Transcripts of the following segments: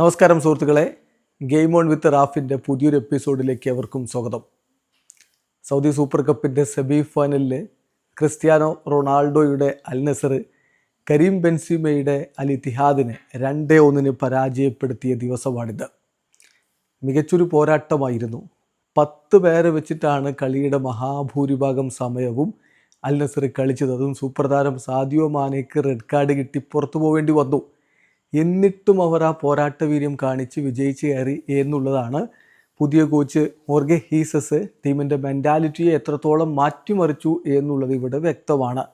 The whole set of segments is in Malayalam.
നമസ്കാരം സുഹൃത്തുക്കളെ. ഗെയിം ഓൺ വിത്ത് റാഫിന്റെ പുതിയൊരു എപ്പിസോഡിലേക്ക് അവർക്കും സ്വാഗതം. സൗദി സൂപ്പർ കപ്പിന്റെ സെമി ഫൈനലിൽ ക്രിസ്ത്യാനോ റൊണാൾഡോയുടെ അൽ നസർ കരീം ബെൻസിമയുടെ അൽ ഇത്തിഹാദിനെ രണ്ടേ ഒന്നിന് പരാജയപ്പെടുത്തിയ ദിവസമാണിത്. മികച്ചൊരു പോരാട്ടമായിരുന്നു. പത്ത് പേരെ വെച്ചിട്ടാണ് കളിയുടെ മഹാഭൂരിഭാഗം സമയവും അൽ നസർ കളിച്ചത്. അതും സൂപ്പർ സാദിയോ മാനേക്ക് റെഡ് കാർഡ് കിട്ടി പുറത്തു പോവേണ്ടി വന്നു. എന്നിട്ടും അവർ ആ പോരാട്ട വീര്യം കാണിച്ച് വിജയിച്ച് കയറി എന്നുള്ളതാണ് പുതിയ കോച്ച് മോർഗെ ഹീസസ് ടീമിന്റെ മെന്റാലിറ്റിയെ എത്രത്തോളം മാറ്റിമറിച്ചു എന്നുള്ളത് ഇവിടെ വ്യക്തമാണ്.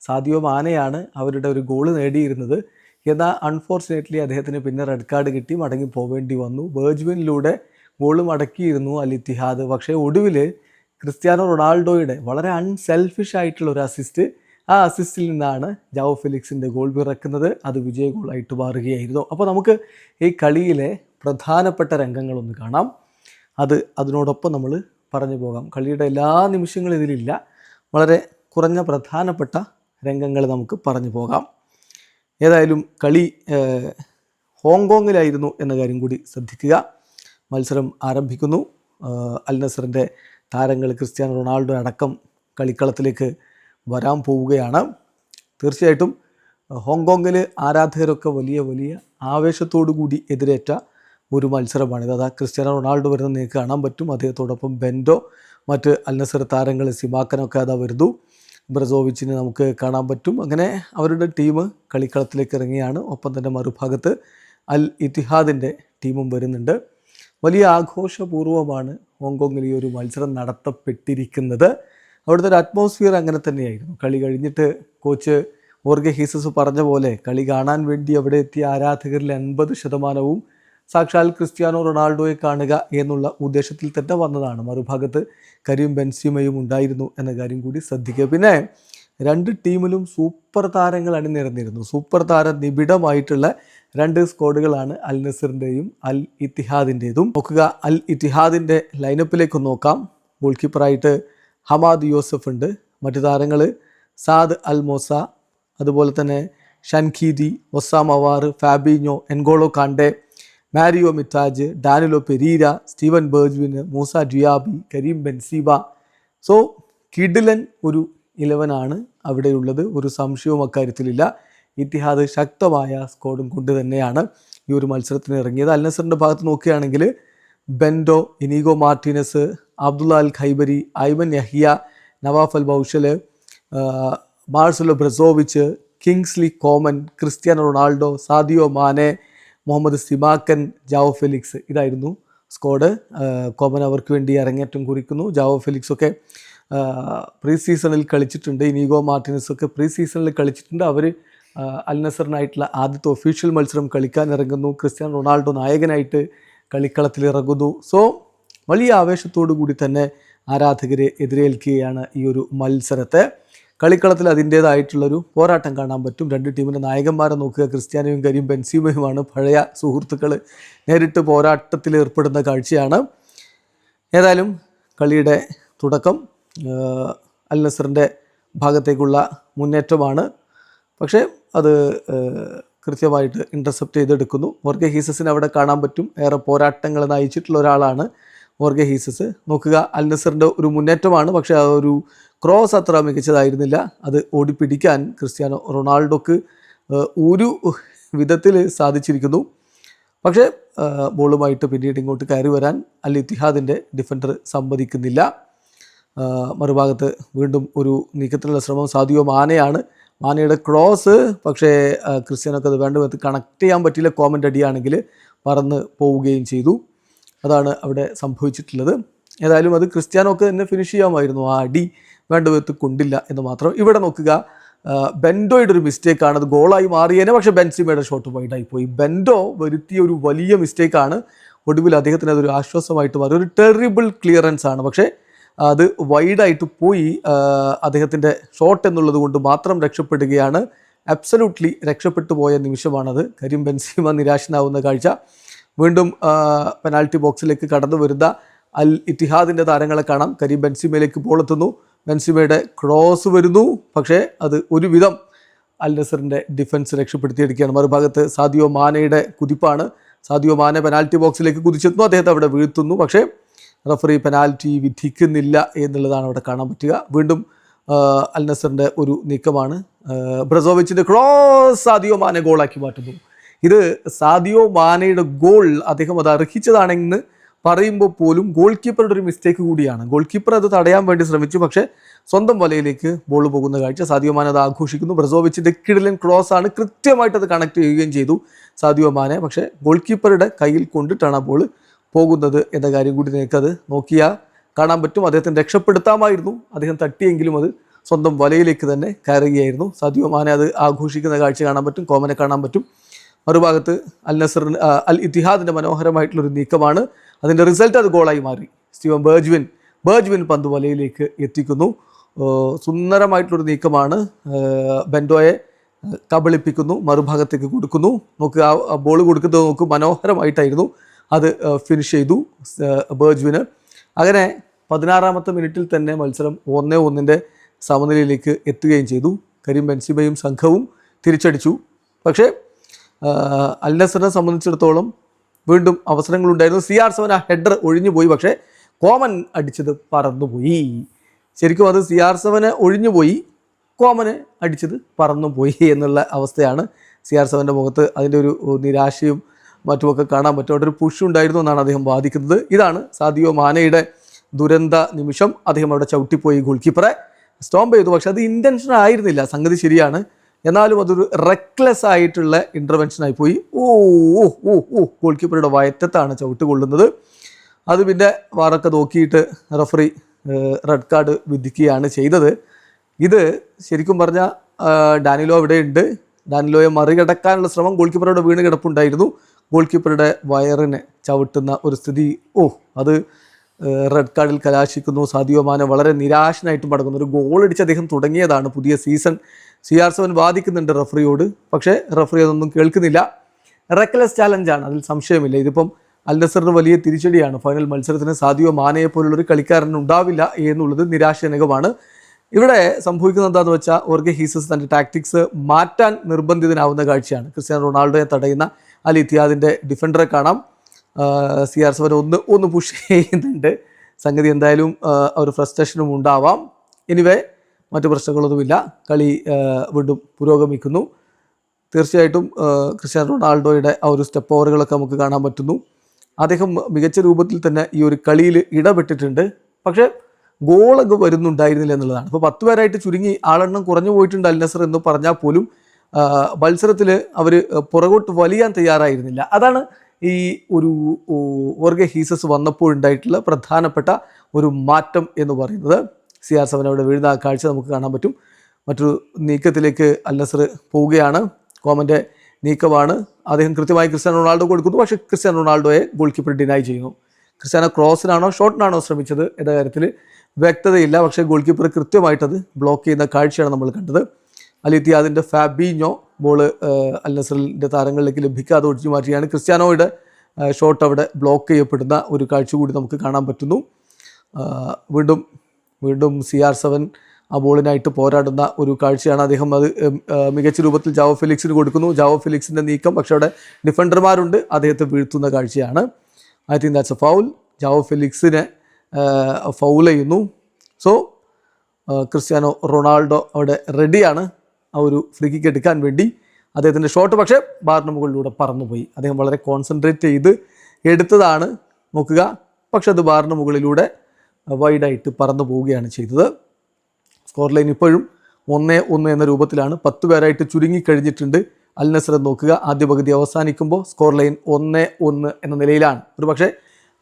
സാദിയോ മാനയാണ് അവരുടെ ഒരു ഗോൾ നേടിയിരുന്നത്. എന്നാൽ അൺഫോർച്ചുനേറ്റ്ലി അദ്ദേഹത്തിന് പിന്നെ റെഡ് കാർഡ് കിട്ടി മടങ്ങി പോവേണ്ടി വന്നു. വേർജ്വിനിലൂടെ ഗോൾ മടക്കിയിരുന്നു അൽ ഇത്തിഹാദ് പക്ഷേ ഒടുവിൽ ക്രിസ്ത്യാനോ റൊണാൾഡോയുടെ വളരെ അൺസെൽഫിഷ് ആയിട്ടുള്ള ഒരു അസിസ്റ്റ് ആ അസിസ്റ്റിൽ നിന്നാണ് ജാവോ ഫെലിക്സിന്റെ ഗോൾ പിറക്കുന്നത്. അത് വിജയ ഗോളായിട്ട് മാറുകയായിരുന്നു. അപ്പോൾ നമുക്ക് ഈ കളിയിലെ പ്രധാനപ്പെട്ട രംഗങ്ങളൊന്ന് കാണാം. അത് അതിനോടൊപ്പം നമ്മൾ പറഞ്ഞു പോകാം. കളിയുടെ എല്ലാ നിമിഷങ്ങളും ഇതിലില്ല വളരെ കുറഞ്ഞ പ്രധാനപ്പെട്ട രംഗങ്ങൾ നമുക്ക് പറഞ്ഞു പോകാം. ഏതായാലും കളി ഹോങ്കോങ്ങിലായിരുന്നു എന്ന കാര്യം കൂടി ശ്രദ്ധിക്കുക. മത്സരം ആരംഭിക്കുന്നു. അൽ നസറിന്റെ താരങ്ങൾ ക്രിസ്ത്യാനോ റൊണാൾഡോ അടക്കം കളിക്കളത്തിലേക്ക് വരാൻ പോവുകയാണ്. തീർച്ചയായിട്ടും ഹോങ്കോങ്ങിൽ ആരാധകരൊക്കെ വലിയ വലിയ ആവേശത്തോടു കൂടി എതിരേറ്റ ഒരു മത്സരമാണിത്. അതാ ക്രിസ്ത്യാനോ റൊണാൾഡോ വരുന്ന നിങ്ങൾക്ക് കാണാൻ പറ്റും. അദ്ദേഹത്തോടൊപ്പം ബെൻഡോ മറ്റ് അൽനസർ താരങ്ങൾ സിമാക്കനൊക്കെ അതാ വരുന്നു. ബ്രസോവിച്ചിനെ നമുക്ക് കാണാൻ പറ്റും. അങ്ങനെ അവരുടെ ടീം കളിക്കളത്തിലേക്ക് ഇറങ്ങിയാണ്. ഒപ്പം തന്നെ മറുഭാഗത്ത് അൽ ഇത്തിഹാദിന്റെ ടീമും വരുന്നുണ്ട്. വലിയ ആഘോഷപൂർവമാണ് ഹോങ്കോങ്ങിൽ ഈ ഒരു മത്സരം നടത്തപ്പെട്ടിരിക്കുന്നത്. അവിടുത്തെ ഒരു അറ്റ്മോസ്ഫിയർ അങ്ങനെ തന്നെയായിരുന്നു. കളി കഴിഞ്ഞിട്ട് കോച്ച് ഓർഗെ ഹീസസ് പറഞ്ഞ പോലെ കളി കാണാൻ വേണ്ടി അവിടെ എത്തിയ ആരാധകരിൽ എൺപത് ശതമാനവും സാക്ഷാൽ ക്രിസ്ത്യാനോ റൊണാൾഡോയെ കാണുക എന്നുള്ള ഉദ്ദേശത്തിൽ തന്നെ വന്നതാണ്. മറുഭാഗത്ത് കരിയും ബെൻസിയുമയും ഉണ്ടായിരുന്നു എന്ന കാര്യം കൂടി ശ്രദ്ധിക്കുക. പിന്നെ രണ്ട് ടീമിലും സൂപ്പർ താരങ്ങൾ അണിനിരന്നിരുന്നു. സൂപ്പർ താര നിബിഡമായിട്ടുള്ള രണ്ട് സ്ക്വാഡുകളാണ് അൽ നസറിന്റെയും അൽ ഇത്തിഹാദിന്റെതും നോക്കുക അൽ ഇത്തിഹാദിന്റെ ലൈനപ്പിലേക്ക് നോക്കാം. ഗോൾ കീപ്പറായിട്ട് ഹമാദ് യൂസഫ് ഉണ്ട്. മറ്റു താരങ്ങൾ സാദ് അൽ മോസ അതുപോലെ തന്നെ Shanqeeti Houssem Aouar Fabinho N'Golo Kante Mario Mitaj Danilo Pereira Steven Bergwijn Moussa Diaby Karim Benzema. So കിഡിലൻ ഒരു ഇലവനാണ് അവിടെയുള്ളത്. ഒരു സംശയവും അക്കാര്യത്തിലില്ല. ഇത്തിഹാദ് ശക്തമായ സ്കോഡും കൊണ്ട് തന്നെയാണ് ഈ ഒരു മത്സരത്തിന് ഇറങ്ങിയത്. അൽ നസറിന്റെ ഭാഗത്ത് നോക്കുകയാണെങ്കിൽ Bento Inigo Martinez Abdullah Al Khaibari Ayman Yahya Nawaf Al Boushal Marcelo Brozovic Kingsley Coman Cristiano Ronaldo Sadio Mane Mohamed Simakan Joao Felix ഇതായിരുന്നു സ്ക്വാഡ് കോമൻ അവർക്ക് വേണ്ടി അരങ്ങേറ്റം കുറിക്കുന്നു. ജാവോ ഫെലിക്സ് ഒക്കെ പ്രീ സീസണിൽ കളിച്ചിട്ടുണ്ട്. ഇനീഗോ മാർട്ടിനസ് ഒക്കെ പ്രീ സീസണിൽ കളിച്ചിട്ടുണ്ട്. അവർ അൽ നസറിനായിട്ടുള്ള ആദ്യത്തെ ഒഫീഷ്യൽ മത്സരം കളിക്കാൻ ഇറങ്ങുന്നു. ക്രിസ്ത്യാനോ റൊണാൾഡോ നായകനായിട്ട് കളിക്കളത്തിൽ ഇറങ്ങുന്നു സോ വലിയ ആവേശത്തോടു കൂടി തന്നെ ആരാധകരെ എതിരേൽക്കുകയാണ് ഈ ഒരു മത്സരത്തെ. കളിക്കളത്തിൽ അതിന്റേതായിട്ടുള്ളൊരു പോരാട്ടം കാണാൻ പറ്റും. രണ്ട് ടീമിന്റെ നായകന്മാരെ നോക്കുക. ക്രിസ്ത്യാനോയും കരിയും ബെൻസീമയുമാണ് പഴയ സുഹൃത്തുക്കൾ നേരിട്ട് പോരാട്ടത്തിൽ ഏർപ്പെടുന്ന കാഴ്ചയാണ്. ഏതായാലും കളിയുടെ തുടക്കം അൽ നസറിന്റെ ഭാഗത്തേക്കുള്ള മുന്നേറ്റമാണ്. പക്ഷേ അത് കൃത്യമായിട്ട് ഇന്റർസെപ്റ്റ് ചെയ്തെടുക്കുന്നു. മോർഗെ ഹീസസിനെ അവിടെ കാണാൻ പറ്റും. ഏറെ പോരാട്ടങ്ങൾ നയിച്ചിട്ടുള്ള ഒരാളാണ് മോർഗെ ഹീസസ് നോക്കുക അൽ നസറിന്റെ ഒരു മുന്നേറ്റമാണ് പക്ഷേ ആ ഒരു ക്രോസ് അത്ര മികച്ചതായിരുന്നില്ല. അത് ഓടിപ്പിടിക്കാൻ ക്രിസ്ത്യാനോ റൊണാൾഡോക്ക് ഒരു വിധത്തിൽ സാധിച്ചിരിക്കുന്നു. പക്ഷേ ബോളുമായിട്ട് പിന്നീട് ഇങ്ങോട്ട് കയറി വരാൻ അൽ ഇത്തിഹാദിന്റെ ഡിഫൻഡർ സമ്മതിക്കുന്നില്ല. മറുഭാഗത്ത് വീണ്ടും ഒരു നീക്കത്തിനുള്ള ശ്രമം. സാധിയോ മാനയാണ്. മാനയുടെ ക്രോസ് പക്ഷേ ക്രിസ്ത്യാനോക്ക് അത് വേണ്ട വിധത്തിൽ കണക്ട് ചെയ്യാൻ പറ്റിയില്ല കോമന്റ് അടിയാണെങ്കിൽ പറന്ന് പോവുകയും ചെയ്തു. അതാണ് അവിടെ സംഭവിച്ചിട്ടുള്ളത്. ഏതായാലും അത് ക്രിസ്ത്യാനോക്ക് തന്നെ ഫിനിഷ് ചെയ്യാമായിരുന്നു. ആ അടി വേണ്ട വിധത്തിൽ കൊണ്ടില്ല എന്ന് മാത്രം. ഇവിടെ നോക്കുക. ബെൻഡോയുടെ ഒരു മിസ്റ്റേക്കാണ് അത് ഗോളായി മാറിയേനെ. പക്ഷെ ബെൻസിമയുടെ ഷോട്ട് വൈഡായി പോയി. ബെൻഡോ വരുത്തിയ ഒരു വലിയ മിസ്റ്റേക്കാണ് ഒടുവിൽ അദ്ദേഹത്തിന് അതൊരു ആശ്വാസമായിട്ട് മാറി. ഒരു ടെറിബിൾ ക്ലിയറൻസ് ആണ്. പക്ഷേ അത് വൈഡായിട്ട് പോയി. അദ്ദേഹത്തിന്റെ ഷോട്ട് എന്നുള്ളത് കൊണ്ട് മാത്രം രക്ഷപ്പെടുകയാണ്. അബ്സലൂട്ട്ലി രക്ഷപ്പെട്ടു പോയ നിമിഷമാണത്. കരിം ബെൻസിമ നിരാശനാവുന്ന കാഴ്ച. വീണ്ടും പെനാൽറ്റി ബോക്സിലേക്ക് കടന്നു വരുന്ന അൽ ഇത്തിഹാദിന്റെ താരങ്ങളെ കാണാം. കരീം ബെൻസിമയിലേക്ക് പോളെത്തുന്നു ബെൻസിമയുടെ ക്രോസ് വരുന്നു. പക്ഷേ അത് ഒരുവിധം അൽ നസറിന്റെ ഡിഫൻസ് രക്ഷപ്പെടുത്തിയെടുക്കുകയാണ് മറുഭാഗത്ത് സാദിയോ മാനയുടെ കുതിപ്പാണ്. സാദിയോ മാന പെനാൽറ്റി ബോക്സിലേക്ക് കുതിച്ചെത്തുന്നു. അദ്ദേഹത്തെ അവിടെ വീഴ്ത്തുന്നു. പക്ഷേ റഫറി പെനാൽറ്റി വിധിക്കുന്നില്ല എന്നുള്ളതാണ് അവിടെ കാണാൻ പറ്റുക. വീണ്ടും അൽ നസറിന്റെ ഒരു നീക്കമാണ്. ബ്രസോവിച്ചിന്റെ ക്രോസ് സാദിയോ മാനെ ഗോളാക്കി മാറ്റുന്നു. ഇത് സാദിയോ മാനയുടെ ഗോൾ അദ്ദേഹം അത് അർഹിച്ചതാണെന്ന് പറയുമ്പോൾ പോലും ഗോൾ കീപ്പറുടെ ഒരു മിസ്റ്റേക്ക് കൂടിയാണ്. ഗോൾ കീപ്പർ അത് തടയാൻ വേണ്ടി ശ്രമിച്ചു. പക്ഷേ സ്വന്തം വലയിലേക്ക് ബോൾ പോകുന്ന കാഴ്ച സാദിയോ മാന അത് ആഘോഷിക്കുന്നു. ബ്രസോവിച്ചിന്റെ കിടിലൻ ക്രോസ് ആണ് കൃത്യമായിട്ട് അത് കണക്ട് ചെയ്യുകയും ചെയ്തു സാദിയോ മാനെ. പക്ഷേ ഗോൾ കീപ്പറുടെ കയ്യിൽ കൊണ്ടിട്ടാണ് ആ ബോൾ പോകുന്നത് എന്ന കാര്യം കൂടി നിങ്ങൾക്കത് നോക്കിയാൽ കാണാൻ പറ്റും. അദ്ദേഹത്തിന് രക്ഷപ്പെടുത്താമായിരുന്നു. അദ്ദേഹം തട്ടിയെങ്കിലും അത് സ്വന്തം വലയിലേക്ക് തന്നെ കയറുകയായിരുന്നു. സാദിയോ മാനെ അത് ആഘോഷിക്കുന്ന കാഴ്ച കാണാൻ പറ്റും. കോമനെ കാണാൻ പറ്റും. മറുഭാഗത്ത് അൽ ആ, അൽ ഇത്തിഹാദിന്റെ മനോഹരമായിട്ടുള്ളൊരു നീക്കമാണ്. അതിന്റെ റിസൾട്ട് അത് ഗോളായി മാറി. സ്റ്റീവൻ ബേർജ്വിൻ ബേർജ്വിൻ പന്ത് വലയിലേക്ക് എത്തിക്കുന്നു. സുന്ദരമായിട്ടുള്ളൊരു നീക്കമാണ്. ബെൻഡോയെ കബളിപ്പിക്കുന്നു മറുഭാഗത്തേക്ക് കൊടുക്കുന്നു. നോക്ക് ആ ബോൾ കൊടുക്കുന്നത് നോക്ക് മനോഹരമായിട്ടായിരുന്നു. അത് ഫിനിഷ് ചെയ്തു ബേജ്വിന് അങ്ങനെ പതിനാറാമത്തെ മിനിറ്റിൽ തന്നെ മത്സരം ഒന്നേ ഒന്നിന്റെ സമനിലയിലേക്ക് എത്തുകയും ചെയ്തു. കരീം ബെൻസിബയും സംഘവും തിരിച്ചടിച്ചു. പക്ഷേ അൽ സംബന്ധിച്ചിടത്തോളം വീണ്ടും അവസരങ്ങളുണ്ടായിരുന്നു. സി ആർ സെവൻ ആ ഹെഡർ ഒഴിഞ്ഞു പോയി പക്ഷേ കോമൻ അടിച്ചത് പറന്നുപോയി. ശരിക്കും അത് സി ആർ സെവന് ഒഴിഞ്ഞു പോയി കോമന് അടിച്ചത് പറന്നു പോയി എന്നുള്ള അവസ്ഥയാണ് സി ആർ സെവന്റെ മുഖത്ത് അതിന്റെ ഒരു നിരാശയും മറ്റുമൊക്കെ കാണാൻ പറ്റും. അവിടെ ഒരു പുഷ് ഉണ്ടായിരുന്നു എന്നാണ് അദ്ദേഹം വാദിക്കുന്നത്. ഇതാണ് സാദിയോ മാനയുടെ ദുരന്ത നിമിഷം. അദ്ദേഹം അവിടെ ചവിട്ടിപ്പോയി ഗോൾ കീപ്പറെ സ്റ്റോംപ് ചെയ്തു പക്ഷെ അത് ഇന്റൻഷൻ ആയിരുന്നില്ല. സംഗതി ശരിയാണ്. എന്നാലും അതൊരു റെക്ലെസ് ആയിട്ടുള്ള ഇന്റർവെൻഷൻ ആയി പോയി. ഓ ഓ ഓ ഓ ഗോൾ കീപ്പറുടെ വയറ്റത്താണ് ചവിട്ട് കൊള്ളുന്നത്. അത് പിന്നെ വാറൊക്കെ നോക്കിയിട്ട് റഫറി റെഡ് കാർഡ് വിധിക്കുകയാണ് ചെയ്തത്. ഇത് ശരിക്കും പറഞ്ഞാൽ ഡാനിലോ അവിടെയുണ്ട്. ഡാനിലോയെ മറികടക്കാനുള്ള ശ്രമം ഗോൾ കീപ്പറുടെ വീണ് കിടപ്പുണ്ടായിരുന്നു. ഗോൾ കീപ്പറുടെ വയറിനെ ചവിട്ടുന്ന ഒരു സ്ഥിതി. ഓ അത് റെഡ് കാർഡിൽ കലാശിക്കുന്നു. സാദിയോ മാനെ വളരെ നിരാശനായിട്ട് മടങ്ങുന്നു. ഒരു ഗോൾ അടിച്ച് അദ്ദേഹം തുടങ്ങിയതാണ് പുതിയ സീസൺ സി ആർ സെവൻ വാദിക്കുന്നുണ്ട് റഫറിയോട് പക്ഷേ റഫറി അതൊന്നും കേൾക്കുന്നില്ല. റെക്ലെസ് ചാലഞ്ചാണ് അതിൽ സംശയമില്ല. ഇതിപ്പം അൽ നസറിന് വലിയ തിരിച്ചടിയാണ്. ഫൈനൽ മത്സരത്തിന് സാദിയോ മാനയെ പോലുള്ളൊരു കളിക്കാരൻ ഉണ്ടാവില്ല എന്നുള്ളത് നിരാശജനകമാണ്. ഇവിടെ സംഭവിക്കുന്നത് എന്താണെന്ന് വെച്ചാൽ ഓർഗെ ഹീസസ് തന്റെ ടാക്ടിക്സ് മാറ്റാൻ നിർബന്ധിതനാവുന്ന കാഴ്ചയാണ്. ക്രിസ്ത്യാനോ റൊണാൾഡോയെ തടയുന്ന അൽ ഇത്തിയാദിന്റെ ഡിഫൻഡറെ കാണാം. സി ആർ സെവൻ ഒന്ന് ഒന്ന് പുഷ് ചെയ്യുന്നുണ്ട്. സംഗതി എന്തായാലും ഒരു ഫ്രസ്ട്രേഷനും ഉണ്ടാവാം. എനിവേ മറ്റു പ്രശ്നങ്ങളൊന്നുമില്ല. കളി വീണ്ടും പുരോഗമിക്കുന്നു. തീർച്ചയായിട്ടും ക്രിസ്ത്യാനോ റൊണാൾഡോയുടെ ആ ഒരു സ്റ്റെപ്പ് ഓവറുകളൊക്കെ നമുക്ക് കാണാൻ പറ്റുന്നു. അദ്ദേഹം മികച്ച രൂപത്തിൽ തന്നെ ഈ ഒരു കളിയിൽ ഇടപെട്ടിട്ടുണ്ട്. പക്ഷേ ഗോളൊക്കെ വരുന്നുണ്ടായിരുന്നില്ല എന്നുള്ളതാണ്. ഇപ്പോൾ പത്ത് പേരായിട്ട് ചുരുങ്ങി ആളെണ്ണം കുറഞ്ഞു പോയിട്ടുണ്ട് അൽ നസർ എന്ന് പറഞ്ഞാൽ പോലും മത്സരത്തിൽ അവർ പുറകോട്ട് വലിയാൻ തയ്യാറായിരുന്നില്ല. അതാണ് ഈ ഒരു ഓർഗെ ഹീസസ് വന്നപ്പോൾ ഉണ്ടായിട്ടുള്ള പ്രധാനപ്പെട്ട ഒരു മാറ്റം എന്ന് പറയുന്നത് സി ആർ സെവൻ അവിടെ വീഴുന്ന ആ കാഴ്ച നമുക്ക് കാണാൻ പറ്റും. മറ്റൊരു നീക്കത്തിലേക്ക് അൽ പോവുകയാണ്. കോമന്റെ നീക്കമാണ്. അദ്ദേഹം കൃത്യമായി ക്രിസ്ത്യാനോ റൊണാൾഡോ കൊടുക്കുന്നു. പക്ഷേ ക്രിസ്ത്യാനോ റൊണാൾഡോയെ ഗോൾ കീപ്പർ ഡിനൈ ചെയ്യുന്നു. ക്രിസ്ത്യാനോ ക്രോസിനാണോ ഷോട്ടിനാണോ ശ്രമിച്ചത്? എന്ന കാര്യത്തിൽ വ്യക്തതയില്ല. പക്ഷേ ഗോൾ കീപ്പർ കൃത്യമായിട്ടത് ബ്ലോക്ക് ചെയ്യുന്ന കാഴ്ചയാണ് നമ്മൾ കണ്ടത്. അലിത്തി അതിന്റെ ഫാബിഞ്ഞോ ബോൾ അൽ നസറിന്റെ താരങ്ങളിലേക്ക് ലഭിക്കാതെ ഒഴിച്ചു മാറ്റുകയാണ്. ക്രിസ്ത്യാനോയുടെ ഷോട്ട് അവിടെ ബ്ലോക്ക് ചെയ്യപ്പെടുന്ന ഒരു കാഴ്ച കൂടി നമുക്ക് കാണാൻ പറ്റുന്നു. വീണ്ടും വീണ്ടും സി ആർ സെവൻ ആ ബോളിനായിട്ട് പോരാടുന്ന ഒരു കാഴ്ചയാണ് അദ്ദേഹം അത് മികച്ച രൂപത്തിൽ ജാവോ ഫിലിക്സിന് കൊടുക്കുന്നു. ജാവോ ഫിലിക്സിന്റെ നീക്കം പക്ഷെ അവിടെ ഡിഫൻഡർമാരുണ്ട്. അദ്ദേഹത്തെ വീഴ്ത്തുന്ന കാഴ്ചയാണ്. I think that's a foul Joao ഫിലിക്സിനെ foul ചെയ്യുന്നു. സോ ക്രിസ്ത്യാനോ റൊണാൾഡോ അവിടെ റെഡിയാണ് ആ ഒരു ഫ്രീ കിക്ക് എടുക്കാൻ വേണ്ടി അദ്ദേഹത്തിന്റെ ഷോട്ട് പക്ഷേ ബാറിന് മുകളിലൂടെ പറന്നുപോയി. അദ്ദേഹം വളരെ കോൺസെൻട്രേറ്റ് ചെയ്ത് എടുത്തതാണ് നോക്കുക. പക്ഷെ അത് ബാറിന് മുകളിലൂടെ വൈഡായിട്ട് പറന്നു പോവുകയാണ് ചെയ്തത്. സ്കോർ ലൈൻ ഇപ്പോഴും ഒന്നേ ഒന്ന് എന്ന രൂപത്തിലാണ്. പത്ത് പേരായിട്ട് ചുരുങ്ങി കഴിഞ്ഞിട്ടുണ്ട്. അൽ നസർ നോക്കുക. ആദ്യ പകുതി അവസാനിക്കുമ്പോൾ സ്കോർ ലൈൻ ഒന്ന് ഒന്ന് എന്ന നിലയിലാണ്. ഒരു പക്ഷേ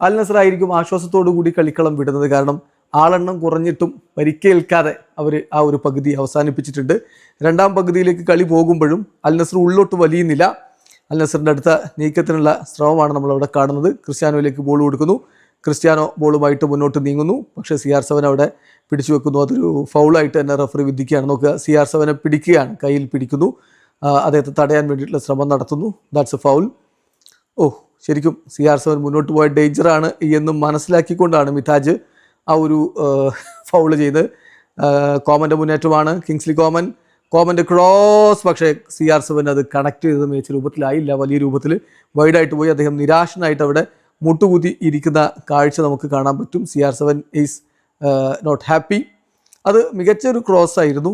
അൽ നസർ ആയിരിക്കും ആശ്വാസത്തോടു കൂടി കളിക്കളം വിടുന്നത് കാരണം ആളെണ്ണം കുറഞ്ഞിട്ടും പരിക്കേൽക്കാതെ അവർ ആ ഒരു പകുതി അവസാനിപ്പിച്ചിട്ടുണ്ട്. രണ്ടാം പകുതിയിലേക്ക് കളി പോകുമ്പോഴും അൽ നസർ ഉള്ളോട്ട് വലിയുന്നില്ല. അൽ നസറിന്റെ അടുത്ത നീക്കത്തിനുള്ള ശ്രമമാണ് നമ്മളവിടെ കാണുന്നത്. ക്രിസ്ത്യാനോയിലേക്ക് ബോൾ കൊടുക്കുന്നു. ക്രിസ്ത്യാനോ ബോളുമായിട്ട് മുന്നോട്ട് നീങ്ങുന്നു. പക്ഷേ സി ആർ സെവൻ അവിടെ പിടിച്ചു വെക്കുന്നു. അതൊരു ഫൗളായിട്ട് തന്നെ റഫറി വിധിക്കുകയാണ്. നോക്കുക സി ആർ സെവനെ പിടിക്കുകയാണ്. കയ്യിൽ പിടിക്കുന്നു. അദ്ദേഹത്തെ തടയാൻ വേണ്ടിയിട്ടുള്ള ശ്രമം നടത്തുന്നു. ദാറ്റ്സ് എ ഫൗൾ ഓ ശരിക്കും സി ആർ സെവൻ മുന്നോട്ട് പോയ ഡേഞ്ചറാണ് എന്ന് മനസ്സിലാക്കിക്കൊണ്ടാണ് മിതാജ് ആ ഒരു ഫൗൾ ചെയ്ത് കോമന്റെ മുന്നേറ്റമാണ്. കിങ്സ്ലി കോമൻ കോമന്റെ ക്രോസ് പക്ഷേ സി ആർ സെവൻ അത് കണക്ട് ചെയ്ത് മികച്ച രൂപത്തിലായില്ല. വലിയ രൂപത്തിൽ വൈഡായിട്ട് പോയി. അദ്ദേഹം നിരാശനായിട്ട് അവിടെ മുട്ടുകുത്തി ഇരിക്കുന്ന കാഴ്ച നമുക്ക് കാണാൻ പറ്റും. C R seven is not happy അത് മികച്ച ഒരു ക്രോസ് ആയിരുന്നു.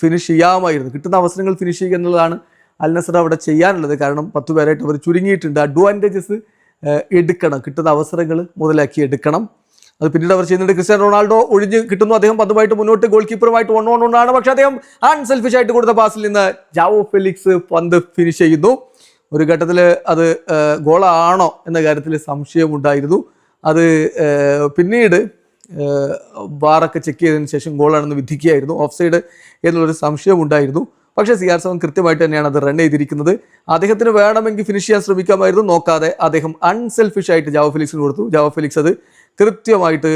ഫിനിഷ് ചെയ്യാമായിരുന്നു. കിട്ടുന്ന അവസരങ്ങൾ ഫിനിഷ് ചെയ്യുക എന്നുള്ളതാണ് അൽ നസർ അവിടെ ചെയ്യാനുള്ളത്. കാരണം പത്ത് പേരായിട്ട് അവർ ചുരുങ്ങിയിട്ടുണ്ട്. അഡ്വാന്റേജസ് എടുക്കണം. കിട്ടുന്ന അവസരങ്ങൾ മുതലാക്കി എടുക്കണം. അത് പിന്നീട് അവർ ചെയ്യുന്നുണ്ട്. ക്രിസ്ത്യാനോ റൊണാൾഡോ ഒഴിഞ്ഞ് കിട്ടുന്നു. അദ്ദേഹം പന്തുമായിട്ട് മുന്നോട്ട് ഗോൾ കീപ്പറുമായിട്ട് വൺ വൺ ഒന്നാണ് പക്ഷേ അദ്ദേഹം അൺസെൽഫിഷ് ആയിട്ട് കൊടുത്ത പാസിൽ നിന്ന് ജാവോ ഫെലിക്സ് പന്ത് ഫിനിഷ് ചെയ്യുന്നു. ഒരു ഘട്ടത്തിൽ അത് ഗോളാണോ എന്ന കാര്യത്തിൽ സംശയമുണ്ടായിരുന്നു. അത് പിന്നീട് വാറൊക്കെ ചെക്ക് ചെയ്തതിന് ശേഷം ഗോളാണെന്ന് വിധിക്കുകയായിരുന്നു. ഓഫ് സൈഡ് എന്നുള്ളൊരു സംശയമുണ്ടായിരുന്നു. പക്ഷേ സി ആർ സെവൻ കൃത്യമായിട്ട് തന്നെയാണ് അത് റൺ ചെയ്തിരിക്കുന്നത്. അദ്ദേഹത്തിന് വേണമെങ്കിൽ ഫിനിഷ് ചെയ്യാൻ ശ്രമിക്കാമായിരുന്നു. നോക്കാതെ അദ്ദേഹം അൺസെൽഫിഷ് ആയിട്ട് ജാവോ ഫെലിക്സിന് കൊടുത്തു. ജാവോ ഫെലിക്സ് അത് കൃത്യമായിട്ട്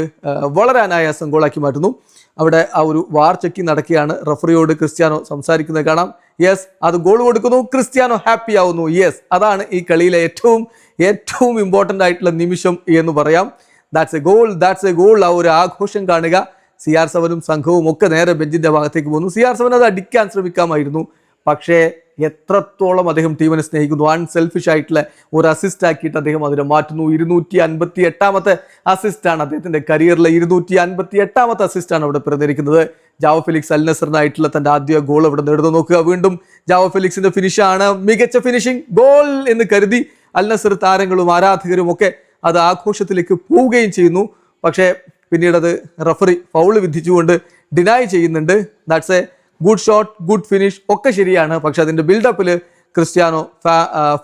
വളരെ അനായാസം ഗോളാക്കി മാറ്റുന്നു. അവിടെ ആ ഒരു വാർ ചെക്കി നടക്കുകയാണ്. റഫറിയോട് ക്രിസ്ത്യാനോ സംസാരിക്കുന്നത് കാണാം. യെസ് അത് ഗോൾ കൊടുക്കുന്നു. ക്രിസ്ത്യാനോ ഹാപ്പി ആവുന്നു. യെസ് അതാണ് ഈ കളിയിലെ ഏറ്റവും ഏറ്റവും ഇമ്പോർട്ടന്റ് ആയിട്ടുള്ള നിമിഷം എന്ന് പറയാം. That's a goal that's a goal ആ ഒരു ആഘോഷം കാണുക. സി ആർ സെവനും സംഘവും ഒക്കെ നേരെ ബെഞ്ചിന്റെ ഭാഗത്തേക്ക് പോകുന്നു. സി ആർ സെവൻ അത് അടിക്കാൻ ശ്രമിക്കാമായിരുന്നു. പക്ഷേ എത്രത്തോളം അദ്ദേഹം ടീമിനെ സ്നേഹിക്കുന്നു. അൺസെൽഫിഷ് ആയിട്ടുള്ള ഒരു അസിസ്റ്റ് ആക്കിയിട്ട് അദ്ദേഹം അതിനെ മാറ്റുന്നു. ഇരുന്നൂറ്റി അൻപത്തി എട്ടാമത്തെ അസിസ്റ്റാണ് അദ്ദേഹത്തിന്റെ കരിയറിലെ ഇരുന്നൂറ്റി അൻപത്തി എട്ടാമത്തെ അസിസ്റ്റാണ് അവിടെ പിറന്നിരിക്കുന്നത്. ജാവ ഫെലിക്സ് അൽനസറിനായിട്ടുള്ള തന്റെ ആദ്യ ഗോൾ അവിടെ നേടുന്നു. നോക്കുക വീണ്ടും ജാവ ഫെലിക്സിന്റെ ഫിനിഷാണ് മികച്ച ഫിനിഷിംഗ് ഗോൾ എന്ന് കരുതി അൽനസർ താരങ്ങളും ആരാധകരും ഒക്കെ അത് ആഘോഷത്തിലേക്ക് പോവുകയും ചെയ്യുന്നു. പക്ഷേ പിന്നീട് അത് റഫറി ഫൗൾ വിധിച്ചുകൊണ്ട് ഡിനായ് ചെയ്യുന്നുണ്ട്. That's a good shot good finish ഒക്കെ ശരിയാണ്. പക്ഷെ അതിന്റെ ബിൽഡപ്പിൽ ക്രിസ്ത്യാനോ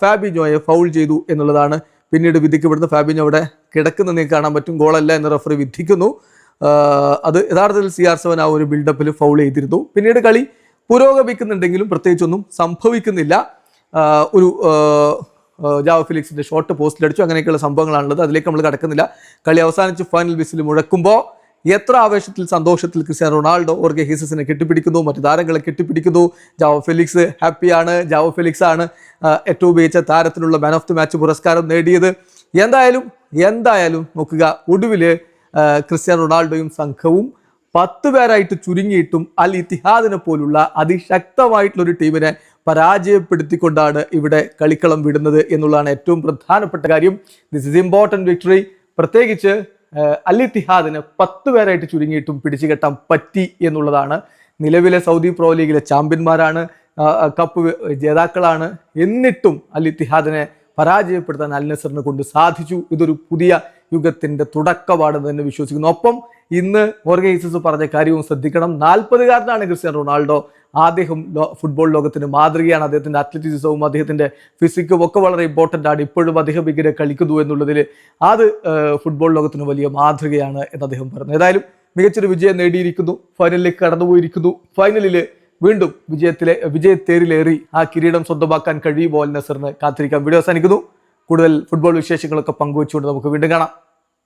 ഫാബിനോയെ ഫൗൾ ചെയ്തു എന്നുള്ളതാണ് പിന്നീട് വിധിക്കപ്പെടുന്ന ഫാബിനോ അവിടെ കിടക്കുന്ന നീ കാണാൻ പറ്റും. ഗോളല്ല എന്ന് റഫറി വിധിക്കുന്നു. അത് യഥാർത്ഥത്തിൽ സി ആർ സെവൻ ആ ഒരു ബിൽഡപ്പിൽ ഫൗൾ ചെയ്തിരുന്നു. പിന്നീട് കളി പുരോഗമിക്കുന്നുണ്ടെങ്കിലും പ്രത്യേകിച്ചൊന്നും സംഭവിക്കുന്നില്ല. ഒരു ജാവ ഫിലിക്സിന്റെ ഷോട്ട് പോസ്റ്റിലടിച്ചു അങ്ങനെയൊക്കെയുള്ള സംഭവങ്ങളാണുള്ളത്. അതിലേക്ക് നമ്മൾ കടക്കുന്നില്ല. കളി അവസാനിച്ച് ഫൈനൽ വിസിൽ മുഴക്കുമ്പോൾ എത്ര ആവേശത്തിൽ സന്തോഷത്തിൽ ക്രിസ്ത്യാനോ റൊണാൾഡോ ഓർഗെ ഹീസസിനെ കെട്ടിപ്പിടിക്കുന്നു മറ്റു താരങ്ങളെ കെട്ടിപ്പിടിക്കുന്നു. ജാവോ ഫെലിക്സ് ഹാപ്പിയാണ് ജാവോ ഫെലിക്സ് ആണ് ഏറ്റവും മികച്ച താരത്തിനുള്ള മാൻ ഓഫ് ദി മാച്ച് പുരസ്കാരം നേടിയത്. എന്തായാലും എന്തായാലും നോക്കുക ഒടുവിൽ ക്രിസ്ത്യാനോ റൊണാൾഡോയും സംഘവും പത്ത് പേരായിട്ട് ചുരുങ്ങിയിട്ടും അൽ ഇത്തിഹാദിനെ പോലുള്ള അതിശക്തമായിട്ടുള്ള ഒരു ടീമിനെ പരാജയപ്പെടുത്തിക്കൊണ്ടാണ് ഇവിടെ കളിക്കളം വിടുന്നത് എന്നുള്ളതാണ് ഏറ്റവും പ്രധാനപ്പെട്ട കാര്യം. ദിസ് ഇസ് ഇമ്പോർട്ടന്റ് വിക്ടറി പ്രത്യേകിച്ച് അൽ ഇത്തിഹാദിന് പത്ത് പേരായിട്ട് ചുരുങ്ങിയിട്ടും പിടിച്ചു കെട്ടാൻ പറ്റി എന്നുള്ളതാണ്. നിലവിലെ സൗദി പ്രോ ലീഗിലെ ചാമ്പ്യന്മാരാണ് കപ്പ് ജേതാക്കളാണ്. എന്നിട്ടും അൽ ഇത്തിഹാദിനെ പരാജയപ്പെടുത്താൻ അൽ നസറിനെ കൊണ്ട് സാധിച്ചു. ഇതൊരു പുതിയ യുഗത്തിന്റെ തുടക്കമാണെന്ന് തന്നെ വിശ്വസിക്കുന്നു. ഒപ്പം ഇന്ന് ഓർഗനൈസേഴ്സ് പറഞ്ഞ കാര്യവും ശ്രദ്ധിക്കണം. നാൽപ്പതുകാരനാണ് ക്രിസ്ത്യാനോ റൊണാൾഡോ. അദ്ദേഹം ഫുട്ബോൾ ലോകത്തിന് മാതൃകയാണ് അദ്ദേഹത്തിന്റെ അത്ലറ്റിസിസവും അദ്ദേഹത്തിന്റെ ഫിസിക്കും ഒക്കെ വളരെ ഇമ്പോർട്ടന്റ് ആണ്. ഇപ്പോഴും അദ്ദേഹം ഇങ്ങനെ കളിക്കുന്നു എന്നുള്ളതിൽ അത് ഫുട്ബോൾ ലോകത്തിന് വലിയ മാതൃകയാണ് എന്ന് അദ്ദേഹം പറഞ്ഞു. ഏതായാലും മികച്ചൊരു വിജയം നേടിയിരിക്കുന്നു. ഫൈനലിലേക്ക് കടന്നുപോയിരിക്കുന്നു. ഫൈനലിൽ വീണ്ടും വിജയത്തിലെ വിജയത്തേരിലേറി ആ കിരീടം സ്വന്തമാക്കാൻ കഴിയുമോ അൽ നസറിന് കാത്തിരിക്കാൻ വീഡിയോ അവസാനിക്കുന്നു. കൂടുതൽ ഫുട്ബോൾ വിശേഷങ്ങളൊക്കെ പങ്കുവെച്ചുകൊണ്ട് നമുക്ക് വീണ്ടും കാണാം.